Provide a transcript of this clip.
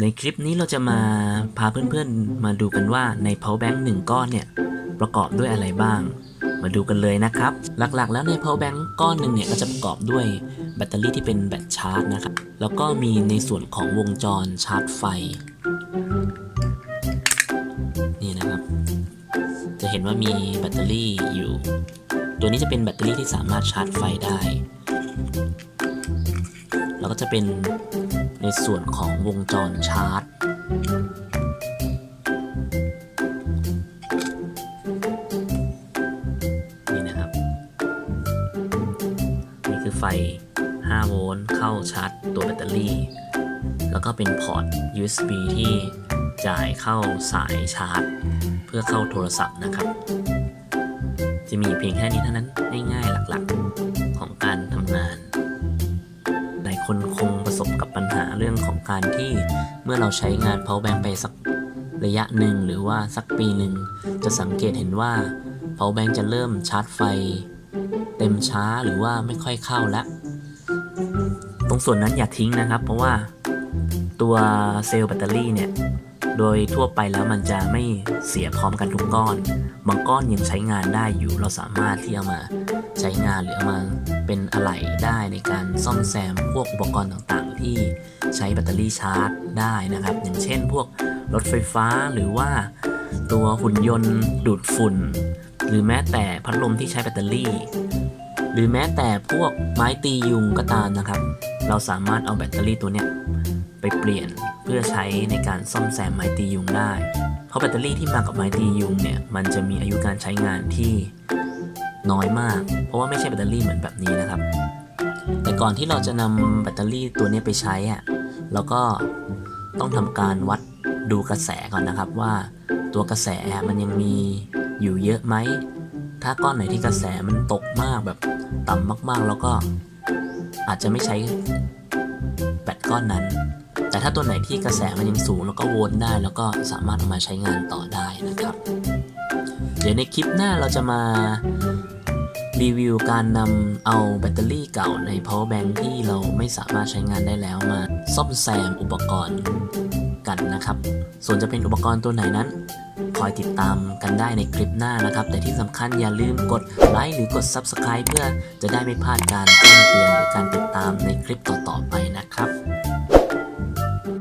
ในคลิปนี้เราจะมาพาเพื่อนๆ มาดูกันว่าใน power bank หนึ่งก้อนเนี่ย ประกอบด้วยอะไรบ้าง มาดูกันเลยนะครับ หลักๆ แล้วใน power bank ก้อนหนึ่งเนี่ยก็จะประกอบด้วยแบตเตอรี่ที่เป็นแบตชาร์จนะครับ แล้วก็มีในส่วนของวงจรชาร์จไฟ นี่นะครับ จะเห็นว่ามีแบตเตอรี่อยู่ ตัวนี้จะเป็นแบตเตอรี่ที่สามารถชาร์จไฟได้ แล้วก็จะเป็น ในส่วนของวงจรชาร์จ นี่นะครับ นี่คือไฟ 5 โวลต์เข้าชาร์จตัวแบตเตอรี่ แล้วก็เป็นพอร์ต USB ที่จ่ายเข้าสายชาร์จ เพื่อเข้าโทรศัพท์นะครับ จะมีเพียงแค่นี้เท่านั้นง่ายๆหลักๆของการทำงาน หลายคนคงประสบกับปัญหา เรื่องของการที่เมื่อเราใช้งาน power bank ไปสักระยะหนึ่งหรือว่าสักปีหนึ่ง จะสังเกตเห็นว่า power bank จะเริ่มชาร์จไฟ เต็มช้าหรือว่าไม่ค่อยเข้าแล้วตรงส่วนนั้นอย่าทิ้งนะครับ เพราะว่าตัวเซลล์แบตเตอรี่เนี่ย โดยทั่วไปแล้วมันจะไม่เสียพร้อมกันทุกก้อน บางก้อนยังใช้งานได้อยู่ เราสามารถที่เอามาใช้งานหรือเอามาเป็นอะไหล่ได้ในการซ่อมแซมพวกอุปกรณ์ต่างๆ ที่ใช้แบตเตอรี่ชาร์จได้นะครับ อย่างเช่น พวกรถไฟฟ้าหรือว่าตัวหุ่นยนต์ดูดฝุ่น หรือแม้แต่พัดลมที่ใช้แบตเตอรี่ หรือแม้แต่พวกไม้ตียุงก็ตามนะครับ เราสามารถเอาแบตเตอรี่ตัวเนี้ย ไปเปลี่ยนเพื่อใช้ในการซ่อมแซมไม้ตียุงได้ เพราะแบตเตอรี่ที่มากับไม้ตียุงเนี่ยมันจะมีอายุการใช้งานที่น้อยมาก เพราะว่าไม่ใช่แบตเตอรี่เหมือนแบบนี้นะครับ แต่ก่อนที่เราจะนำแบตเตอรี่ตัวนี้ไปใช้อะเราก็ต้องทำการวัดดูกระแสก่อนนะครับว่าตัวกระแสมันยังมีอยู่เยอะไหม ถ้าก้อนไหนที่กระแสมันตกมากแบบต่ำมากๆ แล้วก็อาจจะไม่ใช้ แบตก้อนนั้น แต่ถ้าตัวไหนที่กระแสมันยังสูงแล้วก็โวลต์ได้ แล้วก็สามารถเอามาใช้งานต่อได้นะครับ เดี๋ยวในคลิปหน้าเราจะมารีวิวการนำเอาแบตเตอรี่เก่าใน power bank ที่เราไม่สามารถใช้งานได้แล้วมาซ่อมแซมอุปกรณ์กันนะครับ ส่วนจะเป็นอุปกรณ์ตัวไหนนั้น อยติดตามกันได้ในคลิปหน้านะครับ แต่ที่สำคัญอย่าลืมกดไลค์หรือกด Subscribe เพื่อจะได้ไม่พลาดการแจ้งเตือนหรือการติดตามในคลิปต่อๆไปนะครับ